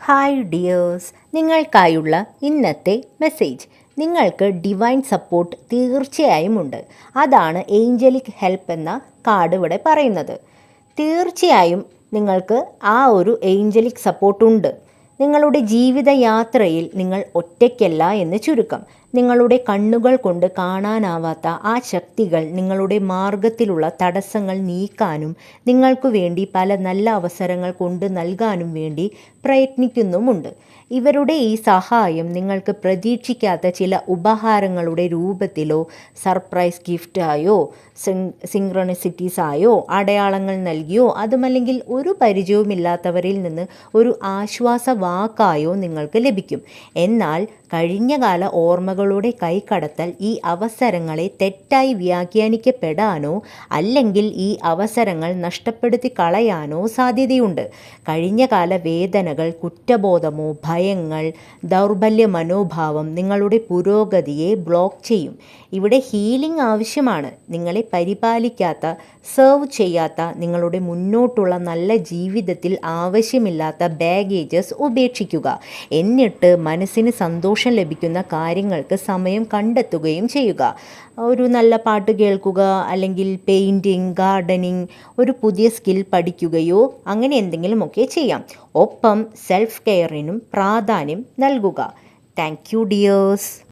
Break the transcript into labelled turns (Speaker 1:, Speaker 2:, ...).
Speaker 1: Hi dears നിങ്ങൾക്കായുള്ള ഇന്നത്തെ message നിങ്ങൾക്ക് divine support തീർച്ചയായും ഉണ്ട്. അതാണ് ഏഞ്ചലിക് ഹെൽപ്പ് എന്ന കാർഡ് ഇവിടെ പറയുന്നത്. തീർച്ചയായും നിങ്ങൾക്ക് ആ ഒരു ഏഞ്ചലിക് സപ്പോർട്ടുണ്ട് നിങ്ങളുടെ ജീവിതയാത്രയിൽ നിങ്ങൾ ഒറ്റയ്ക്കല്ല എന്ന് ചുരുക്കം. നിങ്ങളുടെ കണ്ണുകൾ കൊണ്ട് കാണാനാവാത്ത ആ ശക്തികൾ നിങ്ങളുടെ മാർഗത്തിലുള്ള തടസ്സങ്ങൾ നീക്കാനും നിങ്ങൾക്ക് വേണ്ടി പല നല്ല അവസരങ്ങൾ കൊണ്ട് നൽകാനും വേണ്ടി പ്രയത്നിക്കുന്നുമുണ്ട്. ഇവരുടെ ഈ സഹായം നിങ്ങൾക്ക് പ്രതീക്ഷിക്കാത്ത ചില ഉപഹാരങ്ങളുടെ രൂപത്തിലോ സർപ്രൈസ് ഗിഫ്റ്റായോ സിങ്ക്രണസിറ്റീസായോ അടയാളങ്ങൾ നൽകിയോ അതുമല്ലെങ്കിൽ ഒരു പരിചയവുമില്ലാത്തവരിൽ നിന്ന് ഒരു ആശ്വാസ വാക്കായോ നിങ്ങൾക്ക് ലഭിക്കും. എന്നാൽ കഴിഞ്ഞകാല ഓർമ്മകളുടെ കൈക്കടത്തൽ ഈ അവസരങ്ങളെ തെറ്റായി വ്യാഖ്യാനിക്കപ്പെടാനോ അല്ലെങ്കിൽ ഈ അവസരങ്ങൾ നഷ്ടപ്പെടുത്തി കളയാനോ സാധ്യതയുണ്ട് കഴിഞ്ഞകാല വേദനകൾ കുറ്റബോധമോ ഭയങ്ങൾ ദൗർബല്യ മനോഭാവം നിങ്ങളുടെ പുരോഗതിയെ ബ്ലോക്ക് ചെയ്യും. ഇവിടെ ഹീലിംഗ് ആവശ്യമാണ്. നിങ്ങളെ പരിപാലിക്കാത്ത സെർവ് ചെയ്യാത്ത നിങ്ങളുടെ മുന്നോട്ടുള്ള നല്ല ജീവിതത്തിൽ ആവശ്യമില്ലാത്ത ബാഗേജസ് ഉപേക്ഷിക്കുക. എന്നിട്ട് മനസ്സിന് സന്തോഷം ലഭിക്കുന്ന കാര്യങ്ങൾക്ക് സമയം കണ്ടെത്തുകയും ചെയ്യുക. ഒരു നല്ല പാട്ട് കേൾക്കുക അല്ലെങ്കിൽ പെയിന്റിങ് ഗാർഡനിങ് ഒരു പുതിയ സ്കിൽ പഠിക്കുകയോ അങ്ങനെ എന്തെങ്കിലുമൊക്കെ ചെയ്യാം. ഒപ്പം സെൽഫ് കെയറിനും പ്രാധാന്യം നൽകുക. Thank you dears